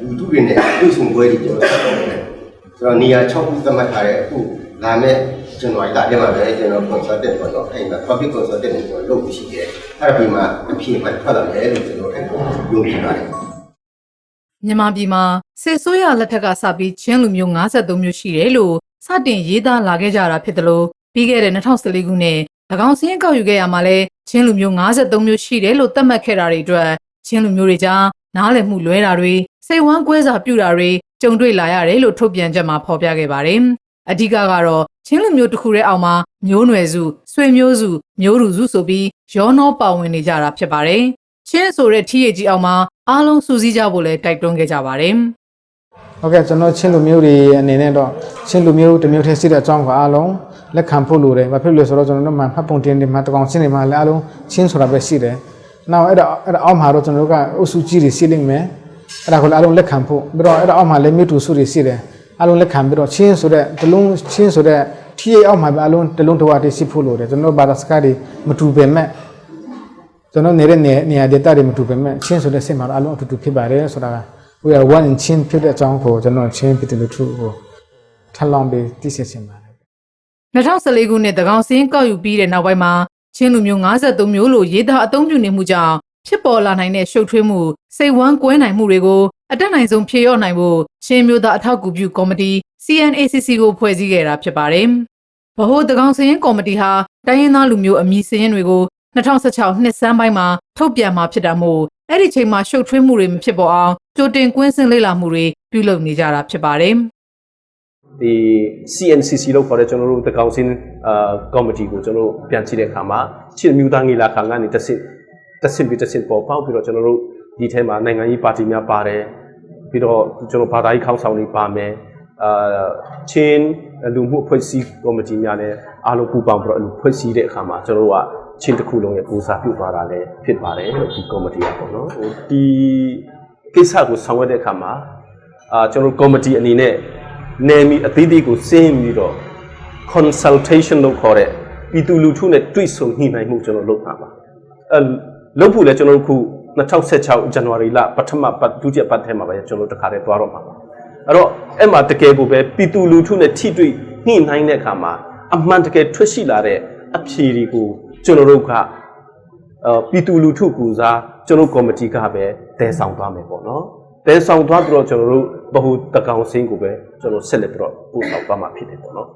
လူထုတွေနဲ့တွေ့ဆုံပွဲတွေကျွန်တော်ဆက်လုပ်နေတယ်ဆိုတော့နေရာ6ခုသတ်မှတ်ထားတဲ့အခုလာမယ့်ဇန်နဝါရီလထဲမှာပဲကျွန်တော် consultant ပေါ့နော်အဲ့မှာ public consultant ကိုကျွန်တော်လုပ်ပြီးရှိတယ်အဲ့ဒါပြီးမှအဖြေမှထွက်လာတယ်လို့ကျွန်တော်အဲ့ကိုယုံကြည်ပါတယ်မြန်မာပြည်မှာစစ်ဆိုးရလက်ထက်ကစပြီးချင်းလူမျိုး53မျိုးရှိတယ်လို့စတင်ရေးသားလာခဲ့ကြတာဖြစ်တယ်လို့ပြီးခဲ့တဲ့2014ခုနှစ်၎င်းစင်းကောက်ယူခဲ့ရမှာလဲချင်းလူမျိုး53မျိုးရှိတယ်လို့သတ်မှတ်ခဲ့တာတွေအတွက်ချင်းလူမျိုးတွေကြား နားလည်မှုလွဲတာတွေစိတ်ဝမ်းကွဲစွာပြုတာတွေကြုံတွေ့လာရတယ်လို့ထုတ်ပြန်ချက်မှာဖော်ပြခဲ့ပါတယ်။အဓိကကတော့ချင်းလူမျိုးတစ်ခုရဲ့အောက်မှာမျိုးနွယ်စုဆွေမျိုးစုမျိုးလူစုဆိုပြီးရောနှောပါဝင်နေကြတာဖြစ်ပါတယ်။ချင်းဆိုတဲ့ထီးရကြီးအောက်မှာအားလုံးစူးစီးကြဖို့လဲတိုက်တွန်းခဲ့ကြပါတယ်။ဟုတ်ကဲ့ကျွန်တော်ချင်းလူမျိုးတွေအနေနဲ့တော့ချင်းလူမျိုးတစ်မျိုးတည်းရှိတဲ့အကြောင်းကိုအားလုံးလက်ခံဖို့လိုတယ်။ဘာဖြစ်လို့လဲဆိုတော့ကျွန်တော်တို့မှမှတ်ပုံတင်တွေမှာတကောင်ချင်းတွေမှာလည်းအားလုံးချင်းဆိုတာပဲရှိတယ်။ နောက်အဲ့ဒါအဲ့ဒါအောက်မှာတော့ကျွန်တော်တို့ကအုပ်စုကြီးတွေရှိလိမ့်မယ်။အဲ့ဒါကိုလည်းအားလုံးလက်ခံဖို့ပြီးတော့အဲ့ဒါအောက်မှာလည်းမြို့သူစုတွေရှိတယ်။အားလုံးလက်ခံပြီးတော့ချင်းဆိုတဲ့တလုံးချင်းဆိုတဲ့ထီးရိပ်အောက်မှာပဲအားလုံးတလုံးတစ်ဝါတည်းရှိဖို့လိုတယ်။ကျွန်တော်တို့ဘာသာစကားတွေမတူပေမဲ့ကျွန်တော်နေတဲ့နေနေရာဒေသတွေမတူပေမဲ့ချင်းဆိုတဲ့စိတ်မှာတော့အားလုံးအတူတူဖြစ်ပါတယ်ဆိုတာက we are one in ချင်းဖြစ်တဲ့အကြောင်းကိုကျွန်တော်ချင်းပြည်သူလူထုကိုထပ်လောင်းပြီးသိစေချင်ပါတယ်2014ခုနှစ်သကောင်စင်းကောက်ယူပြီးတဲ့နောက်ပိုင်းမှာ ချင်းလူမျိုး53မျိုးလို့ရေးသားအသုံးပြုနေမှုကြောင့်ဖြစ်ပေါ်လာနိုင်တဲ့ရှုပ်ထွေးမှုစိတ်ဝမ်းကွဲနိုင်မှုတွေကိုအတက်နိုင်ဆုံးဖြေလျော့နိုင်ဖို့ချင်းမျိုးသားအထောက်အကူပြုကော်မတီ CNACC ကိုဖွဲ့စည်းခဲ့တာဖြစ်ပါတယ်။ဗဟိုသကောင်စင်းကော်မတီဟာတိုင်းရင်းသားလူမျိုးအမည်စရင်တွေကို2016နှစ်စန်းပိုင်းမှာထုတ်ပြန်มาဖြစ်တာမို့အဲ့ဒီချိန်မှာရှုပ်ထွေးမှုတွေမဖြစ်ပေါ်အောင်ကြိုတင်ကွင်းဆင်းလေ့လာမှုတွေပြုလုပ်နေကြတာဖြစ်ပါတယ်။ ဒီ CNCC လို့ခေါ်တဲ့ကျွန်တော်တို့တကောင်စင်းအာကော်မတီကိုကျွန်တော်တို့ပြန်ကြည့်တဲ့အခါမှာချစ်မြူသားငီလာခံကနေတစ်ဆင့်တစ်ဆင့်ပြီးတစ်ဆင့်ပေါ်ပေါက်ပြီးတော့ကျွန်တော်တို့ဒီထဲမှာနိုင်ငံရေးပါတီများပါတယ်ပြီးတော့ကျွန်တော်ဘာသာရေးခေါင်းဆောင်တွေပါမယ်အာချင်းလူမှုအဖွဲ့အစည်းကော်မတီများလည်းအားလုံးပူးပေါင်းပြီးတော့အလူဖွဲ့စည်းတဲ့အခါမှာကျွန်တော်တို့ကချင်းတစ်ခုလုံးရဲ့ပူစာပြုတ်သွားတာလည်းဖြစ်ပါတယ်လို့ဒီကော်မတီကပေါ့နော်ဟိုဒီကိစ္စကိုဆောင်ရွက်တဲ့အခါမှာအာကျွန်တော်တို့ကော်မတီအနေနဲ့ နယ်မီအသေးသေးကိုစင်းပြီးတော့ consultation လုပ်ခေါ်တဲ့ပြည်သူလူထုနဲ့တွေ့ဆုံညှိနှိုင်းမှုကျွန်တော်လုပ်တာပါအဲလုပ်ဖို့လဲကျွန်တော်တို့ခု2016ဇန်နဝါရီလပထမပတ်ဒုတိယပတ်ထဲမှာပဲကျွန်တော်တို့တခါတည်းသွားတော့မှာပါအဲ့တော့အဲ့မှာတကယ်ကိုပဲပြည်သူလူထုနဲ့ထိတွေ့ညှိနှိုင်းတဲ့အခါမှာအမှန်တကယ်ထွက်ရှိလာတဲ့အဖြေတွေကိုကျွန်တော်တို့ကအာပြည်သူလူထုကူစားကျွန်တော်ကော်မတီကပဲတဲဆောင်သွားမယ်ပေါ့နော် တဲဆောင်သွားပြီးတော့ကျွန်တော်တို့ဘ ഹു တကောင်စင်းကိုပဲကျွန်တော်ဆက်လက်ပြီးတော့ပို့ဆောင်သွားမှာဖြစ်တယ်ပေါ့နော်